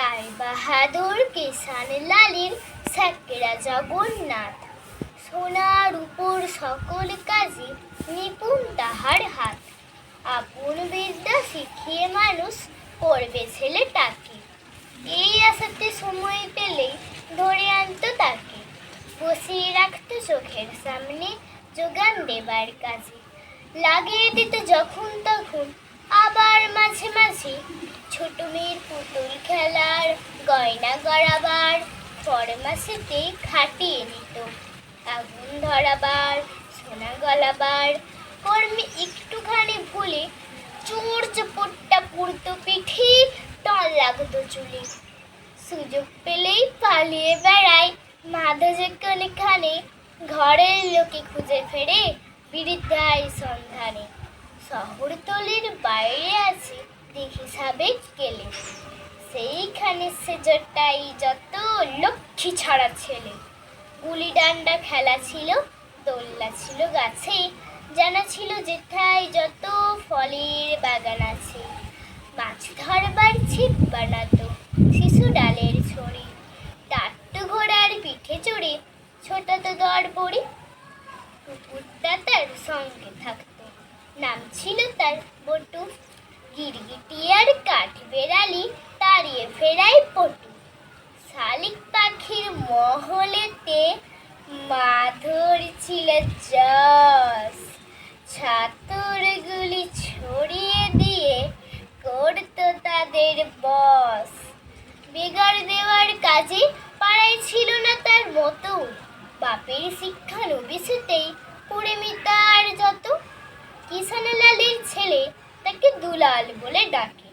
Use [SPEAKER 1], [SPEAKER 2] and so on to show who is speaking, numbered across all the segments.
[SPEAKER 1] রায় বাহাদুর কিষান লালির স্যাকেরা জগন্নাথ। সোনার উপর সকল কাজে নিপুণ তাহার হাত। আপন বিদ্যা শিখিয়ে মানুষ করবে ছেলে তাকে। এই আশাতে সময় পেলেই ধরে আনতো তাকে। বসিয়ে রাখতো চোখের সামনে, যোগান দেবার কাজে। লাগিয়ে দিত যখন তখন আবার মাঝে মাঝে ছোট মেয়ের পুতুল খেলার, গয়না গড়াবার ফরমাসিতে খাটিয়ে নিত আগুন ধরাবার, সোনা গলাবার, কর্মে একটুখানি ভুলে চোর চপটটা পুড়তো পিঠে, টল লাগতো চুলে। সুযোগ পেলেই পালিয়ে বেড়ায়। মাধা যেখানে খানে ঘরের লোকে খুঁজে ফেরে বিরিদ্ধায় সন্ধানে। শহরতলির বাইরে আছে, দেখি গেলে। সেইখানে সে জটাই যত লক্ষ্মী ছাড়া ছেলে। গুলি ডান্ডা খেলা ছিল, দোল্লা ছিল গাছে, জানা ছিল যেথায় যত ফলের বাগান আছে। মাছ ধরবার ছিপ বানাতো, শিশু ডালের ছড়ি টাট্টু ঘোড়ার পিঠে চড়ে ছোটাতো দর পড়ি কুকুরটা তার সঙ্গে থাকতো। নাম ছিল তার বটু। গিরগিটি আর কাঠ বেড়ালি তাড়িয়ে ফেরাই পটু। শালিক পাখির মহলেতে মাধুর ছিল জস ছাতুরগুলি ছড়িয়ে দিয়ে করতো তাদের বস বিগাড় দেওয়ার কাজে পাড়ায় ছিল না তার মতো। বাপের শিক্ষা নবিসেতেই পড়ে দুলাল বলে ডাকে।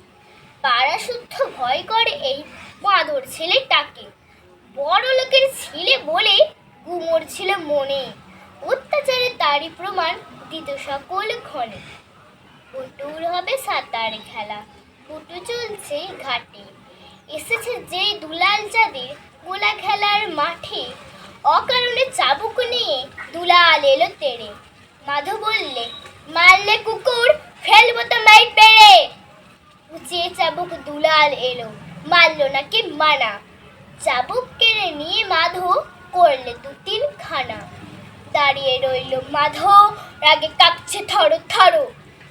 [SPEAKER 1] পাড়া শুদ্ধ ভয় করে এই বাঁদর ছেলেটাকে। বড় লোকের ছেলে বলে গুমর ছিল মনে। অত্যাচারে তারই প্রমাণ দিত সকল ক্ষণে। পুটুর হবে সাঁতার খেলা পুটু চলছে ঘাটে। এসেছে যে দুলাল চাঁদের গোলা খেলার মাঠে। অকারণে চাবুক নিয়ে দুলাল এলো তেড়ে। মাধু বললে, মারলে কুকুর ফেলব তো মাই পেরে উঁচিয়ে চাবুক দুলাল এলো, মারলো নাকি মানা। চাবুক কেড়ে নিয়ে মাধু করলে দু তিন খানা দাঁড়িয়ে রইল মাধো, রাগে কাঁপছে থরো থরো।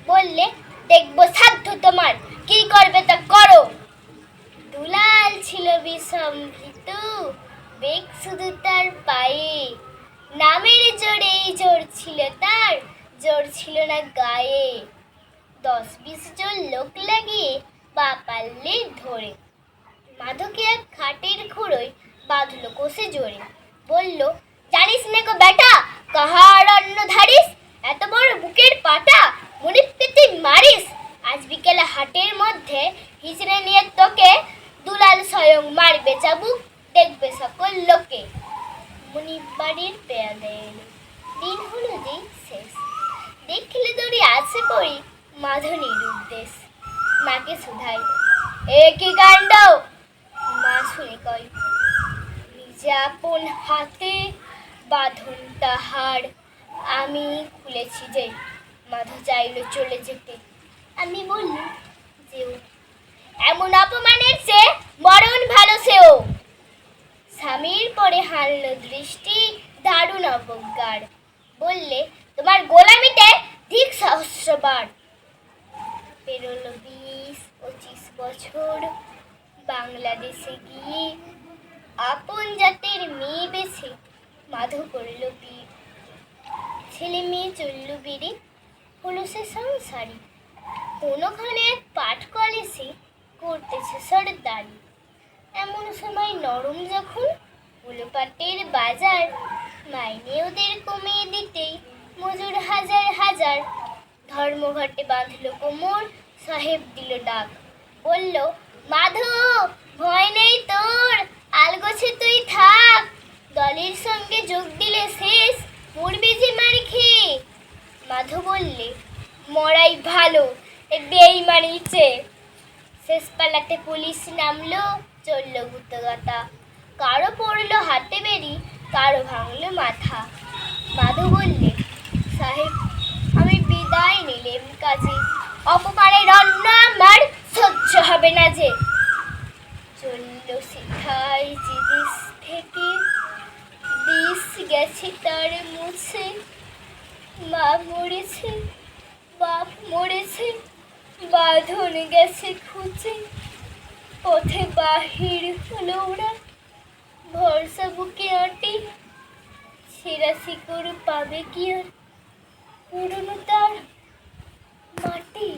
[SPEAKER 1] বললে, দেখব সাধ্য তোমার, কি করবে তা করো। দুলাল ছিল বিসম্ভৃত, বেগ শুধু তার পায়ে। নামের জোরেই জোর ছিল তার, জোর ছিল না গায়ে। দশ বিশ জন লোক লাগিয়ে বা পারলে ধরে। মাধবকে এক খাটের খুঁড়োয় বাঁধলো কষে জোরে। বলল, জানিস না গো বেটা, কাহার অন্ন ধারিস? এত বড় বুকের পাটা মনে পেতে মারিস? আজ বিকেলে হাটের মধ্যে হিচড়ে নিয়ে তোকে দুলাল স্বয়ং মারবে চাবুক, দেখবে সকল লোকে। মনিব বাড়ির পেয়াদে এলো দিন হলো যে শেষ। দেখলে দড়ি আছে পড়ি মাধনীর উদ্দেশ মাকে শুধাই। এ কি কাণ্ড? মা শুনে কয়, নিজে আপন হাতে বাঁধন তাহার। আমি খুলেছি যে মাধু চাইলো চলে যেতে। আমি বললি যেও। এমন অপমানের চেয়ে মরণ ভালো সেও। স্বামীর পরে হারল দৃষ্টি দারুণ অবজ্ঞার। বললে, তোমার গোলামিতে ঠিক সহস্রবার। পেরোলো বিশ পঁচিশ বছর। বাংলাদেশে গিয়ে আপন জাতের মেয়ে বেছে মাধু করল বিয়ে ছেলে মেয়ে চলল বেড়ে হলো সে সংসারী। কোনোখানে এক পাঠ কলেজে করতেছে সর্দারি। এমন সময় নরম যখন হলো পাটের বাজার, মাইনে ওদের কমিয়ে দিতেই মজুর হাজার হাজার ধর্মঘটে বাঁধলো কোমর, সাহেব দিল ডাক। বলল, মাধু, ভয় নেই তোর, আলগোছে তুই থাক। দলের সঙ্গে যোগ দিলে শেষ মরবি যে মার খেয়ে। মাধু বললে, মরাই ভালো, এ বেইমানিছে শেষ পালাতে পুলিশ নামলো, চলল গুতগাতা কারও পড়ল হাতে বেরি কারও ভাঙলো মাথা। মাধু বললে, সাহেব বিদায় নিলেম কাজে। অপকারের অন্ন আমার সহ্য হবে না যে। চলল লসিথাই জিনিস থেকে। দিস গেছে তার মুছে। মা মরেছে, বাপ মরেছে, বাঁধন গেছে খুঁজে। পথে বাহির হলো ওরা। ভরসা বুকে আঁটি। সেরা শিকড় পাবে কি আর? পুরনো মাটি